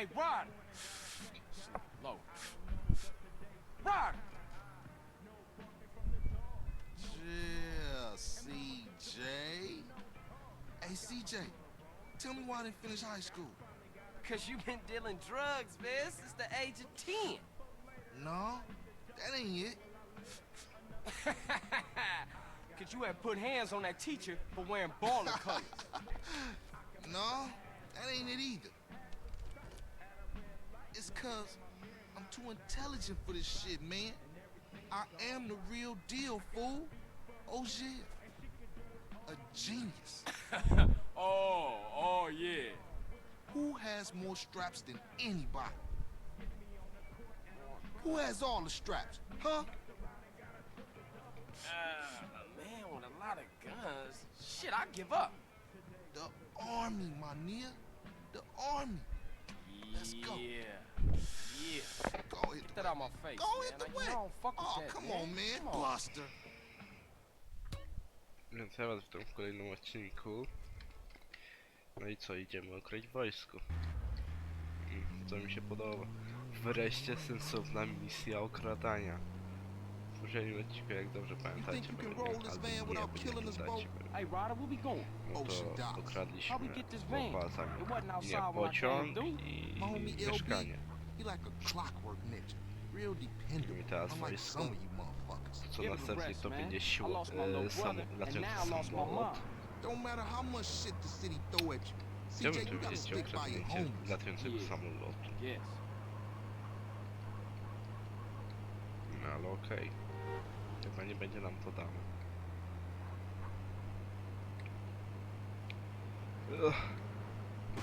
Hey, Rod! Low. Run! Yeah, CJ. Hey, CJ, tell me why I didn't finish high school. Cause you been dealing drugs, man, since the age of 10. No, that ain't it. Cause you had put hands on that teacher for wearing baller colors. No, that ain't it either. It's cause I'm too intelligent for this shit, man. I am the real deal, fool. Oh shit. A genius. oh, oh yeah. Who has more straps than anybody? Who has all the straps? Huh? Uh, a man with a lot of guns. Shit, I give up. The army, my nigga. The army. Let's go. Yeah. Yeah. Go hit Get the that out my face. Go man. hit the I, wet. You I don't fuck with Oh, that, come man. on, man. Come on. Buster. Więc ja was witam w kolejnym odcinku. No i co, idziemy okryć wojsko. Mm, To mi się podoba. Wreszcie sensowna misja okradania. Poprzednim odcinku, jak dobrze pamiętacie, roll this albo nie, bo nie pamiętacie. Hey, Ryder, where we going? no to okradliśmy nie pociąg i mieszkanie. Real dependable. Unlike wojsko. some of you motherfuckers. Co następnie to będzie siła, e, sam, samolot. Don't matter how much shit the city throw at you. Chciałbym CJ, tu you gotta wiedzieć o stick by your kradnięcie homies. latającego samolotu. No ale okej. Chyba nie będzie nam to dane. Ugh.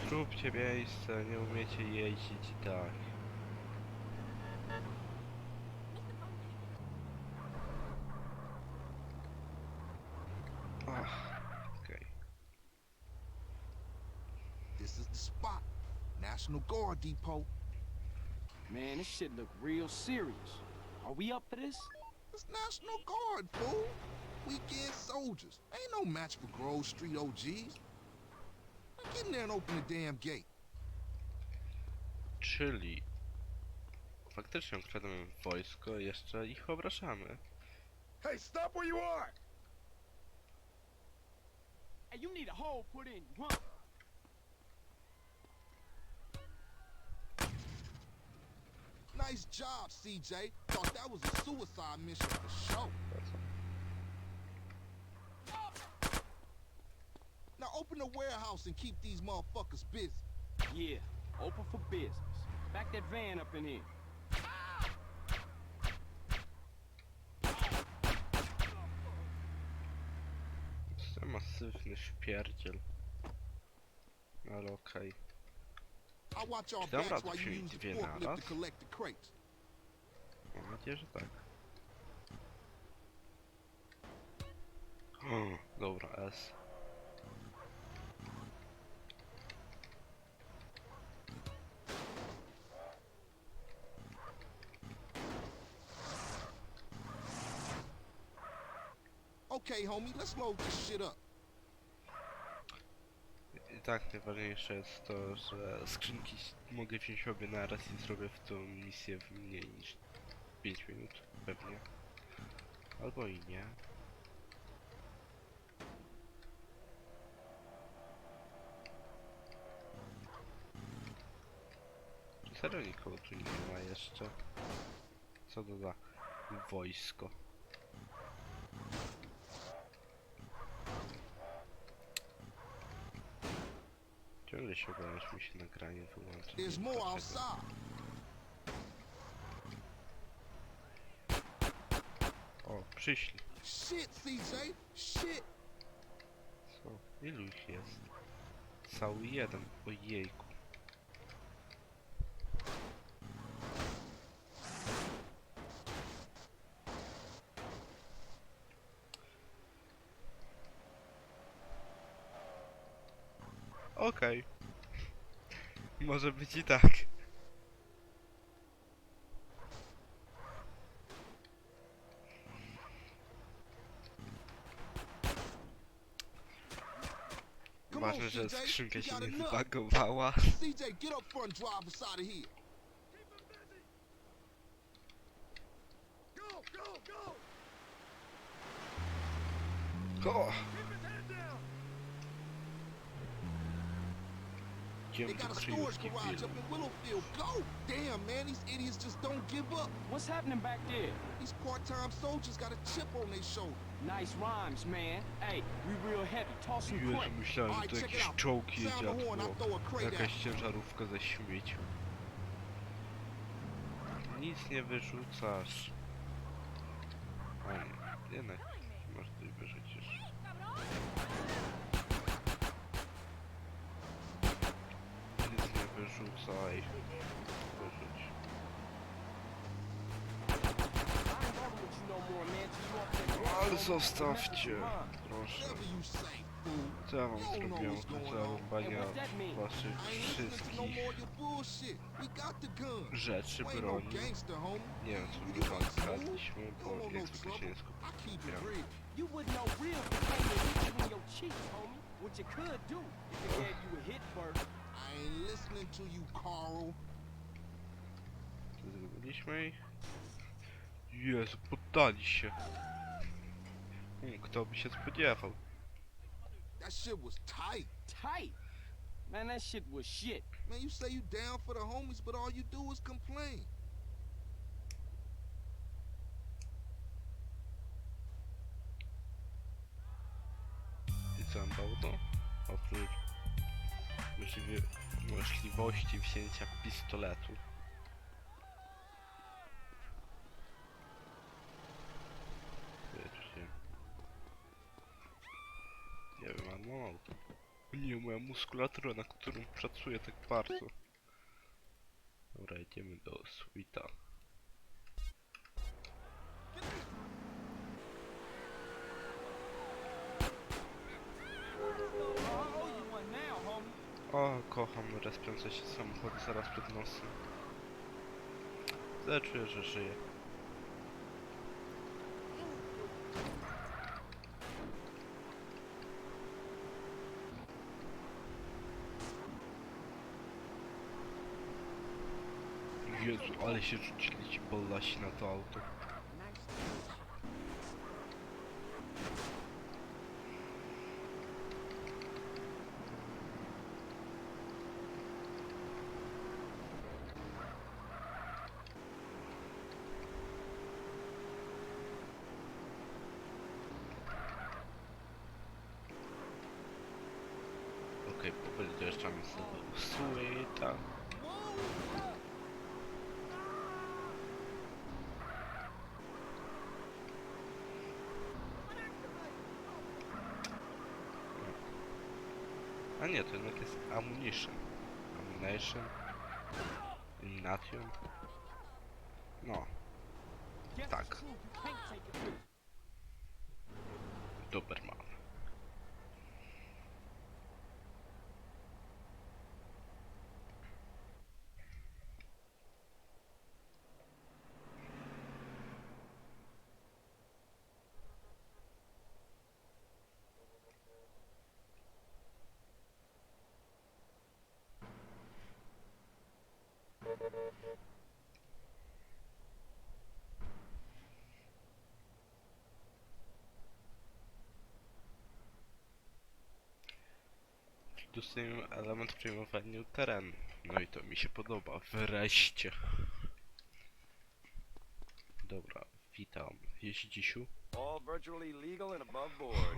Zróbcie miejsce, nie umiecie jeździć i tak. Ach, okej. This is the spot. National Guard Depot. Man, this shit look real serious. Are we up for this? It's National Guard, fool. Weekend soldiers. Ain't no match for Grove Street OGs. Now Get in there and open the damn gate. Czyli faktycznie ukradamy wojsko, jeszcze ich obrażamy. Hey, stop where you are! Hey, you need a hole put in you, huh? Nice job, CJ. Thought that was a suicide mission for sure. Now open the warehouse and keep these motherfuckers busy. Yeah, open for business. Back that van up in here. To masywny śpierdziel. Ale okej. I watch our Czy dam backs radę while you przyjąć use dwie the forklift naraz? to collect the crates. Mam nadzieję, że tak. O, dobra, S. Okay, homie, let's load this shit up. Tak najważniejsze jest to, że skrzynki mogę wziąć obie naraz i zrobię w tą misję w mniej niż 5 minut, pewnie. Albo i nie. Serio nikogo tu nie ma jeszcze. Co to za wojsko? Ciągle się że mi się nagranie wyłączy. There's nie more dlaczego. outside. O, przyszli. Shit, CJ. Shit. Co? Ilu ich jest? Cały jeden. Ojejku. Okej. Może być i tak. Ważne, że skrzynka się nie enough. zbagowała. They Idziemy do got a storage kryjówki garage up filmu. in Willowfield. Go! Damn, man, these idiots just don't give up. What's happening back there? These part-time soldiers got a chip on their shoulder. Nice rhymes, man. Hey, we real heavy. Toss some Jezu, quick. myślałem, że Alright, to check it jakiś out. czołg Sound jedzie, the horn, I'll było throw a crate jakaś out. ciężarówka ze śmiecią. Nic nie wyrzucasz. A jednak zostawcie, proszę. Co ja wam zrobiłem za rąbania waszych wszystkich rzeczy, broni. Nie wiem, You my wam like smooth, kradliśmy, you bo jak zwykle się nie it if homie. What you could do, you could have you a hit first. I ain't listening to you, Carl. Zrobiliśmy? Jezu, poddali się. Hmm, kto by się spodziewał? That shit was tight. Tight. Man, that shit was shit. Man, you say you down for the homies, but all you do is complain. I co nam dało to? Oprócz możliwie, możliwości wzięcia pistoletu. Nie moja muskulatura, na którą pracuję tak bardzo. Dobra, idziemy do suita. O, kocham respiące się samochody zaraz przed nosem. Ale czuję, że żyję. Jezu, ale się rzucili ci na to auto. Okej, powoli dojeżdżamy z do suita. A nie, to jednak jest ammunition. Ammunition. Elimination. No, Tak. it's Dostajemy element w przejmowaniu terenu. No i to mi się podoba. Wreszcie. Dobra, witam. Jeździsiu. All virtually legal and above board.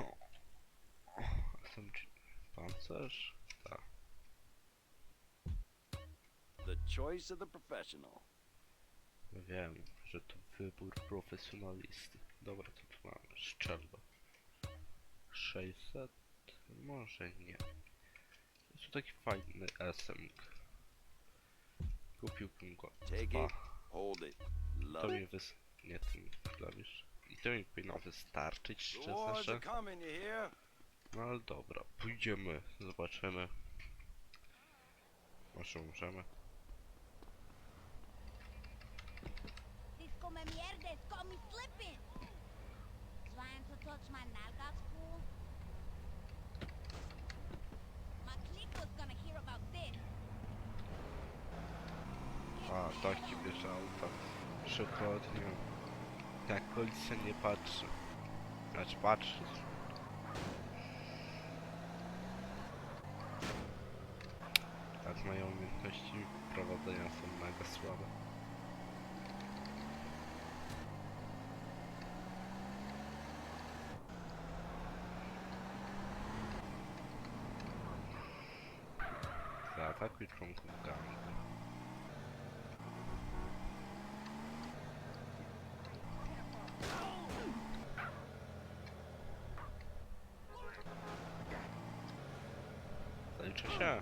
Ci- pancerz? Tak. The choice of the professional. Wiem, że to wybór profesjonalisty. Dobra, co tu mamy? Szczelba. 600? Może nie. Tu taki fajny SMG. Kupiłbym go. Take Dwa. it, hold it, To mi wys... Nie, ten klawisz. I to mi powinno wystarczyć, szczerze. No ale dobra, pójdziemy, zobaczymy. Może możemy. It's got me slipping. Trying to touch my nalgas, takie bierze auta. Przechodnie. Jak policja nie patrzy. Znaczy patrzy. Tak moje umiejętności prowadzenia są mega słabe. Zaatakuj członków gangu. Się.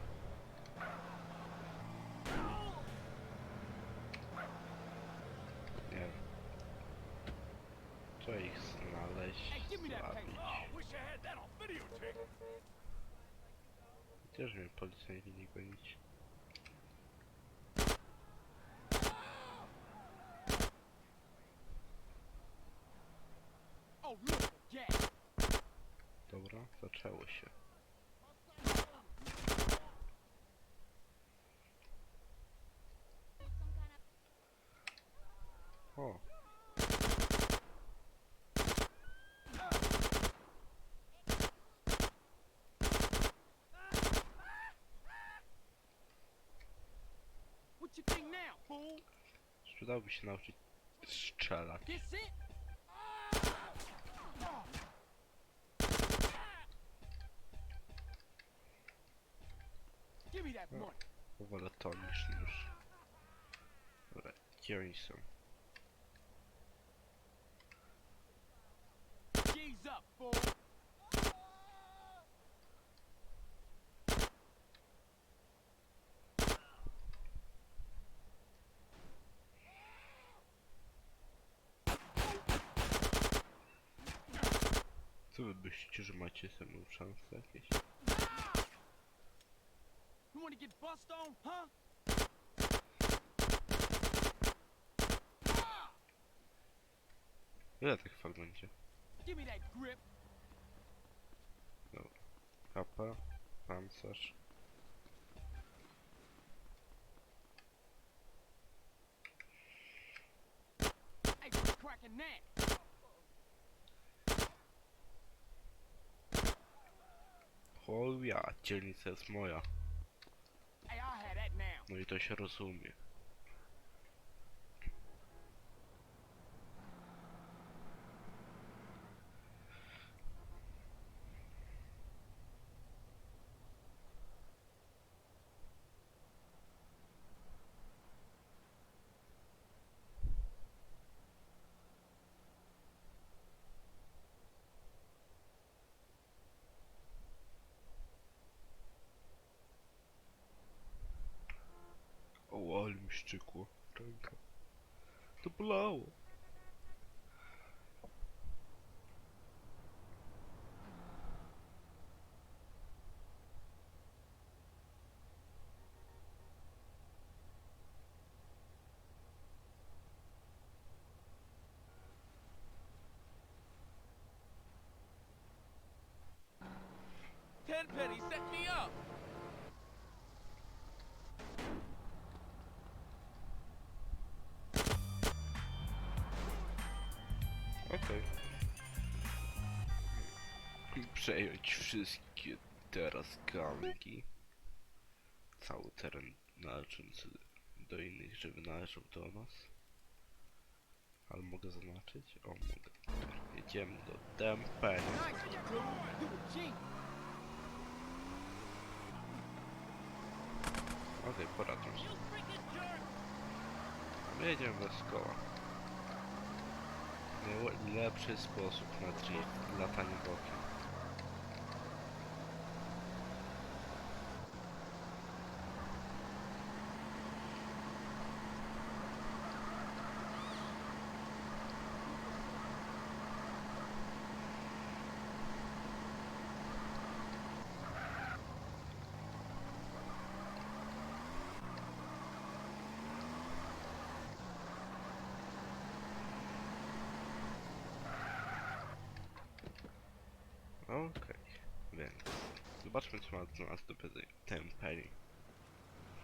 Nie wiem. Trzeba ich znaleźć, zabić. Gdzież mnie policjanci nie gonić? Oh. Dobra, zaczęło się. O, What you think now, fool? Przydałby się nauczyć strzelać. Give me that money. Wolę to niż nóż. Dobra, gdzie oni są? G's up, fool. Co myślicie, że macie ze mną szanse jakieś? You wanna get bust on, huh? Ile tych fal będzie? Give me that grip. Kapa, pancerz. Hey, what's cracking that? Ja, dzielnica jest moja. No i to się rozumie. O, ale mi szczykło. Ręka. To bolało. Okej. Przejąć wszystkie teraz gangi. Cały teren należący do innych, żeby należał do nas. Ale mogę zaznaczyć? O, mogę. Jedziemy do Dempeni. Nice, you cool. You a G. Okej, poradzę się. My jedziemy bez koła. Najlepszy sposób na drift, latanie bokiem. Okej, więc zobaczmy co ma dla nas do powiedzenia ten Penny.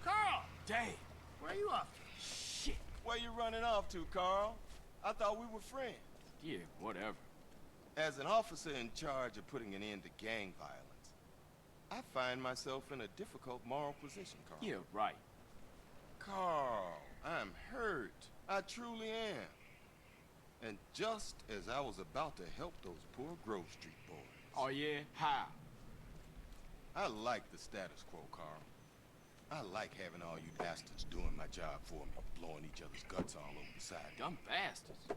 Carl! Dave, where are you off to? Shit. Where you running off to, Carl? I thought we were friends. Yeah, whatever. As an officer in charge of putting an end to gang violence, I find myself in a difficult moral position, Carl. Yeah, right. Carl, I'm hurt. I truly am. And just as I was about to help those poor Grove Street boys, Oh, yeah? How? I like the status quo, Carl. I like having all you bastards doing my job for me, blowing each other's guts all over the side. Dumb bastards.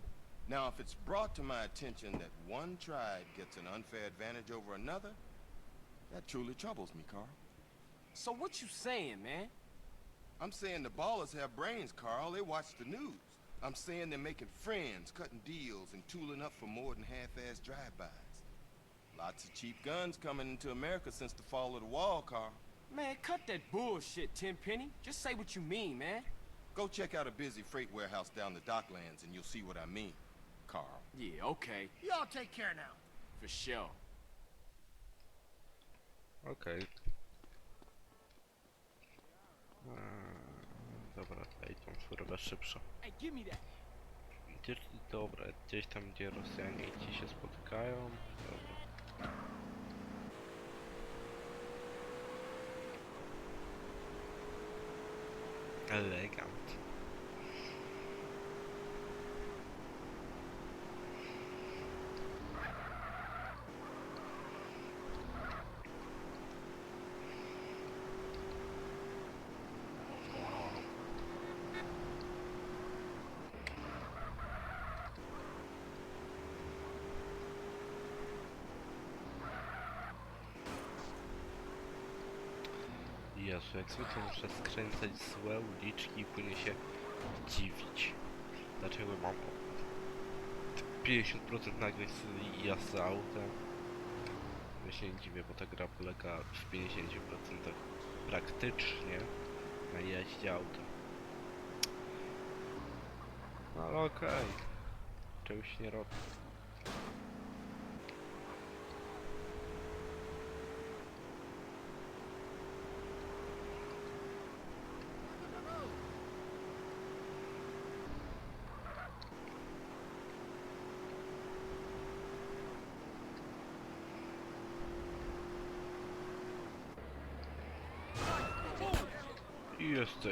Now, if it's brought to my attention that one tribe gets an unfair advantage over another, that truly troubles me, Carl. So what you saying, man? I'm saying the ballers have brains, Carl. They watch the news. I'm saying they're making friends, cutting deals, and tooling up for more than half-assed drive-bys. Lots of cheap guns coming into America since the fall of the wall, Carl. Man, cut that bullshit, Tenpenny. Just say what you mean, man. Go check out a busy freight warehouse down the docklands, and you'll see what I mean, Carl. Yeah, okay. Y'all take care now. For sure. Okay. Uh, dobra, daj tą furę szybszo. Hey, give me that. Gdzieś, dobra, gdzieś tam gdzie Rosjanie ci się spotykają. Alter, lecker. Jezu, jak zwykle muszę skręcać złe uliczki i później się dziwić. Dlaczego mam 50% nagle jazdy autem? Ja się nie dziwię, bo ta gra polega w 50% praktycznie na jeździe autem. No ale okej. Czegoś nie robię.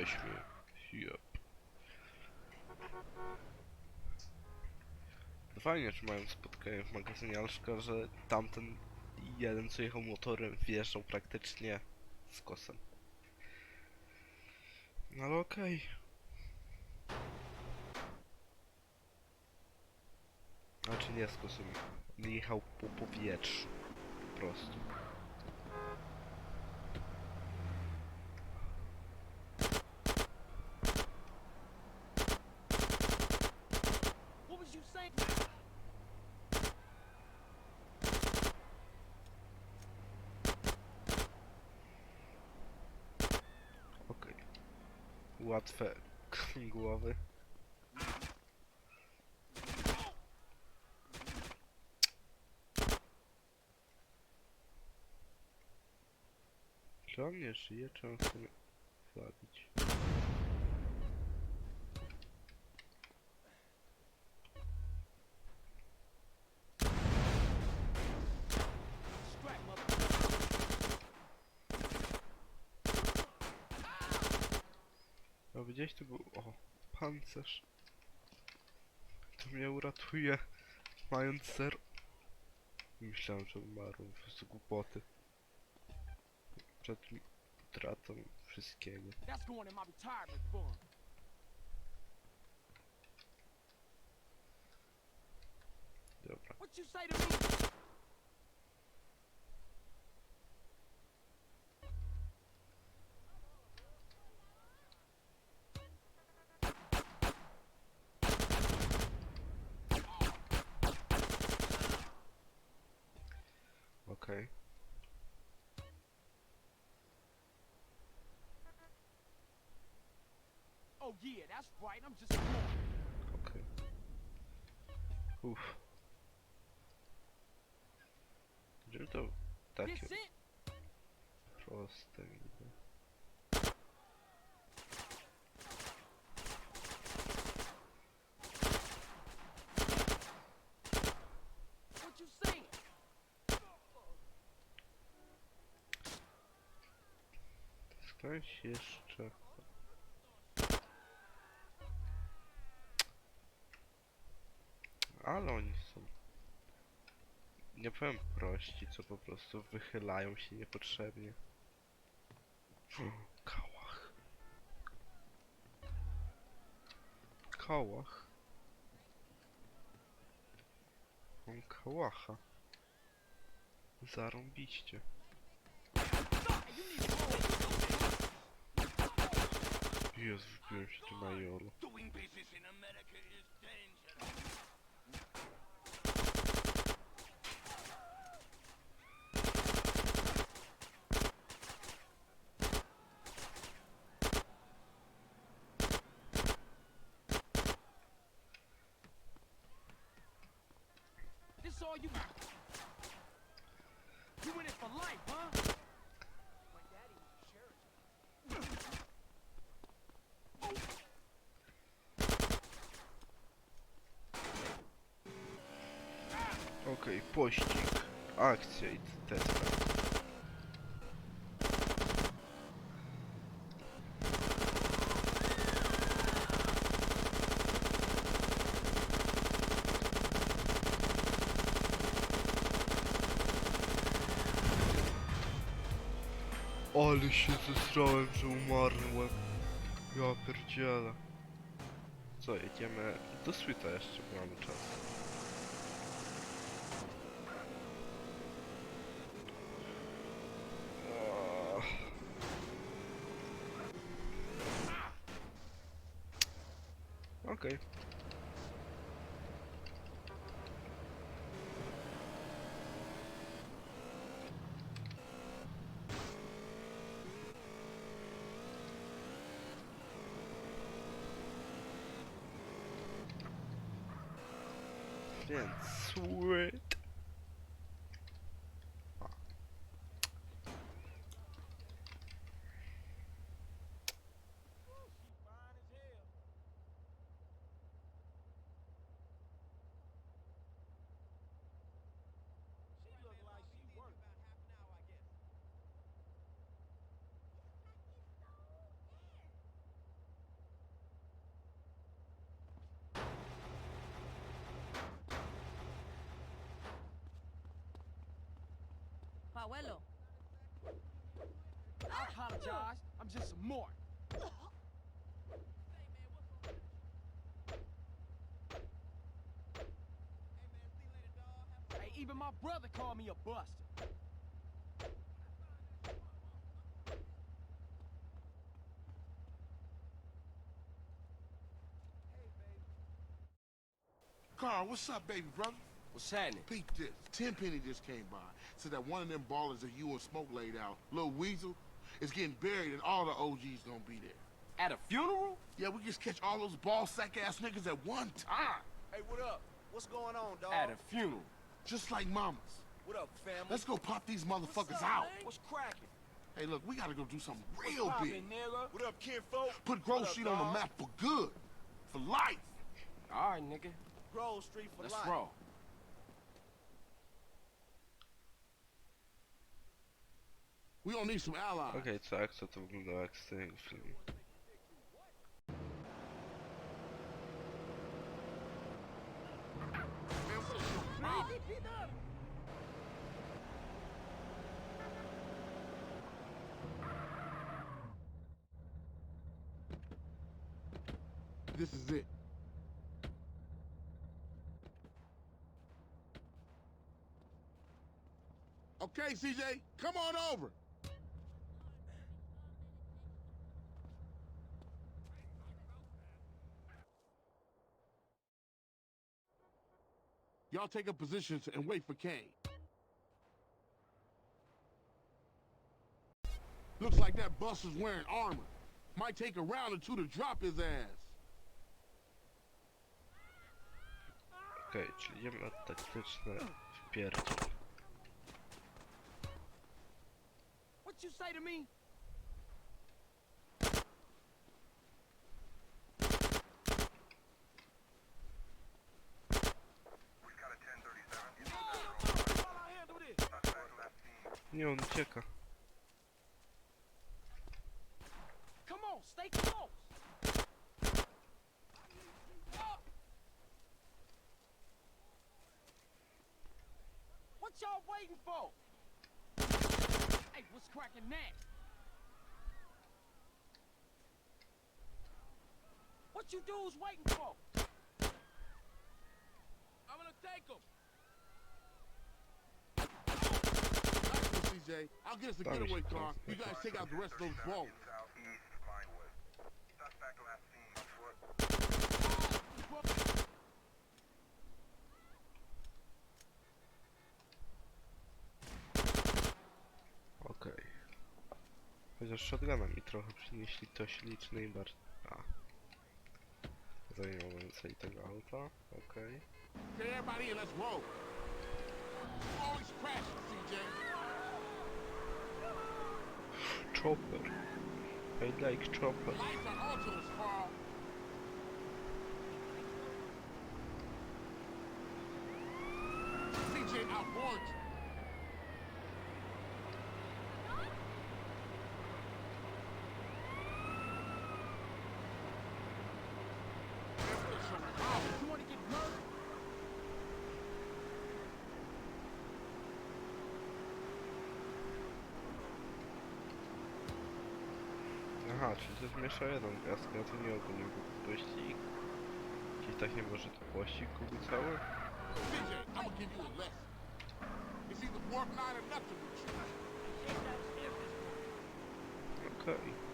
Jesteśmy. Yep. Fajnie, że mają spotkanie w magazynie, ale szkoda, że tamten jeden, co jechał motorem, wjeżdżał praktycznie z kosem. No ale okej. Znaczy nie z kosem. Jechał po powietrzu. Po prostu. What was you saying? Okej. Łatwe głowy. Czy on nie żyje, czy on chce zabić? Gdzieś tu był... O, pancerz. To mnie uratuje, mając zero... Myślałem, że umarłem, prostu głupoty. Przed utratą wszystkiego. Dobra. Okay. Uff. Gdzie to takie proste niby. Ktoś jeszcze... Ale oni są... Nie powiem prości, co po prostu wychylają się niepotrzebnie. Kałach. Kałach. Mam kałacha. Zarąbiście. Jezu, wbiłem się tu na jolo. Doing business in America is dangerous. This all you You in it for life, huh? Okej, pościg, akcja i testa. Ale się zesrałem, że umarłem. Ja pierdzielę. Co, jedziemy do Swita jeszcze, bo mamy czas. Pauelo. I apologize. I'm just some more. Hey, even my brother called me a buster. Carl, what's up, baby brother? What's happening? Peep this. Tenpenny just came by. Said that one of them ballers that you and Smoke laid out, Lil Weasel, is getting buried and all the OGs gonna be there. At a funeral? Yeah, we just catch all those ball sack ass niggas at one time. Hey, what up? What's going on, dog? At a funeral. Just like mamas. What up, family? Let's go pop these motherfuckers What's up, out. man? What's cracking? Hey, look, we gotta go do something real Poppin', big. nigga. What up, kinfolk? Put Grove What up, Street on the map for good. For life. All right, nigga. Grove Street for Let's life. roll. We gonna need some allies. Okej, co akcja to wyglądało jak z filmu. This is it. Okay, CJ, come on over. Y'all take up positions and wait for Kane. Looks like that bus is wearing armor. Might take a round or two to drop his ass. Okej, czyli idziemy na taktyczne wpierdziel. What you say to me? Nie, on ucieka. Come on, stay close. What y'all waiting for? Hey, what's cracking that? What you dudes waiting for? I'm gonna take him. CJ. I'll get us a Sorry, getaway Chico. car. You guys take out the rest of those balls. Okej. Chociaż shotguna mi trochę przynieśli to śliczny i bardzo... A. Zajmą więcej tego auta. Okej. Okay, everybody in, let's roll. Always crashing, CJ. Chopper. I like chopper. Aha, czyli to zmiesza jeden gwiazdkę, a to nie ogólnie był pościg. Czyli tak nie może to pościg kupić cały? CJ, I'm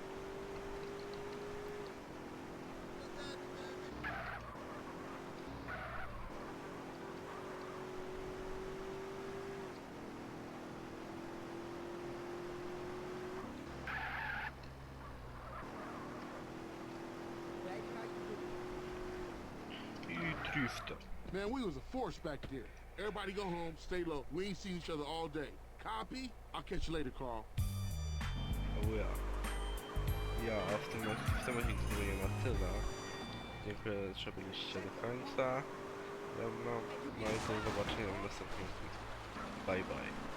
drifter. Man, we was a force back there. Everybody go home, stay low. We ain't seen each other all day. Copy? I'll catch you later, Carl. O ja. Ja, w tym, w tym odcinku ma tyle. Dziękuję, że byliście do końca. No, no, i do zobaczenia w następnym. Bye bye.